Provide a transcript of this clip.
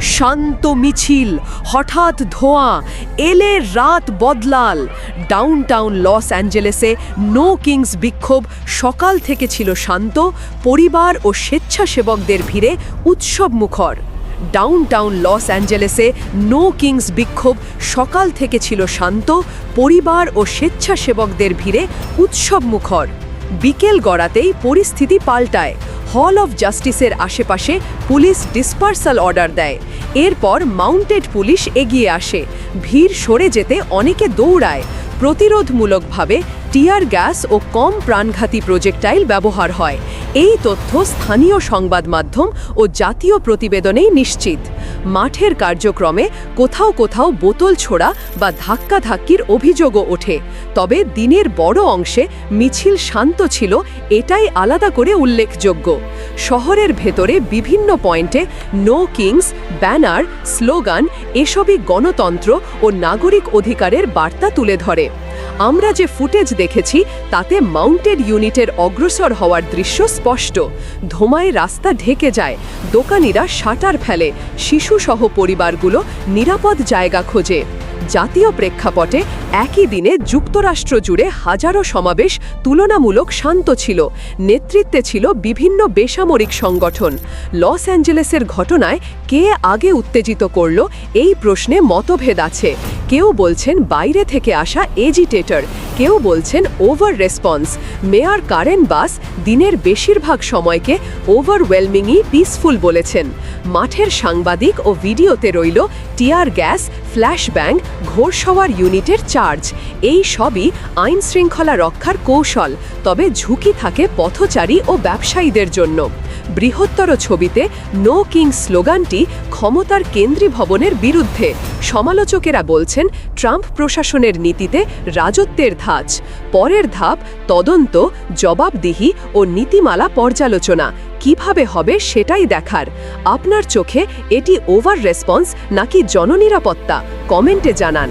শান্ত মিছিল, হঠাৎ ধোঁয়া, এলে রাত বদলাল। ডাউনটাউন লস অ্যাঞ্জেলেসে নো কিংস বিক্ষোভ, সকাল থেকে ছিল শান্ত, পরিবার ও স্বেচ্ছাসেবকদের ভিড়ে উৎসব মুখর। ডাউনটাউন লস অ্যাঞ্জেলেসে নো কিংস বিক্ষোভ, সকাল থেকে ছিল শান্ত, পরিবার ও স্বেচ্ছাসেবকদের ভিড়ে উৎসব মুখর। বিকেল গড়াতেই পরিস্থিতি পাল্টায়। হল অফ জাস্টিসের আশেপাশে পুলিশ ডিসপার্সাল অর্ডার দেয়। এরপর মাউন্টেড পুলিশ এগিয়ে আসে। ভিড় সরে যেতে অনেকে দৌড়ায়। প্রতিরোধমূলকভাবে টিয়ার গ্যাস ও কম প্রাণঘাতী প্রজেক্টাইল ব্যবহার হয়। এই তথ্য স্থানীয় সংবাদ মাধ্যম ও জাতীয় প্রতিবেদনেই নিশ্চিত। মাঠের কার্যক্রমে কোথাও কোথাও বোতল ছোড়া বা ধাক্কাধাক্কির অভিযোগও ওঠে। তবে দিনের বড় অংশে মিছিল শান্ত ছিল, এটাই আলাদা করে উল্লেখযোগ্য। শহরের ভেতরে বিভিন্ন পয়েন্টে নো কিংস ব্যানার, স্লোগান, এসবই গণতন্ত্র ও নাগরিক অধিকারের বার্তা তুলে ধরে। আমরা যে ফুটেজ দেখেছি, তাতে মাউন্টেড ইউনিটের অগ্রসর হওয়ার দৃশ্য স্পষ্ট। ধোঁয়ায় রাস্তা ঢেকে যায়, দোকানিরা শাটার ফেলে, শিশুসহ পরিবারগুলো নিরাপদ জায়গা খোঁজে। জাতীয় প্রেক্ষাপটে, একই দিনে যুক্তরাষ্ট্র জুড়ে হাজারো সমাবেশ তুলনামূলক শান্ত ছিল, নেতৃত্বে ছিল বিভিন্ন বেসামরিক সংগঠন। লস অ্যাঞ্জেলেসের ঘটনায় কে আগে উত্তেজিত করল, এই প্রশ্নে মতভেদ আছে। কেউ বলছেন বাইরে থেকে আসা এজিটেটর, কেউ বলছেন over response. Mayor Karen Bass দিনের বেশিরভাগ সময়কে ওভারওয়েলমিংই পিসফুল বলেছেন। মাঠের সাংবাদিক ও ভিডিওতে রইল টিয়ার গ্যাস ফ্ল্যাশব্যাং ঘোরসওয়ার ইউনিটের চার্জ। এই সবই আইন শৃঙ্খলা রক্ষার কৌশল, তবে ঝুঁকি থাকে পথচারী ও ব্যবসায়ীদের জন্য। বৃহত্তর ছবিতে নো কিং স্লোগানটি ক্ষমতার কেন্দ্রী ভবনের বিরুদ্ধে। সমালোচকেরা বলছেন, ট্রাম্প প্রশাসনের নীতিতে রাজত্বের ধাঁচ। পরের ধাপ, তদন্ত, জবাবদিহি ও নীতিমালা পর্যালোচনা। কীভাবে হবে সেটাই দেখার। আপনার চোখে এটি ওভার রেসপন্স নাকি জননিরাপত্তা? কমেন্টে জানান।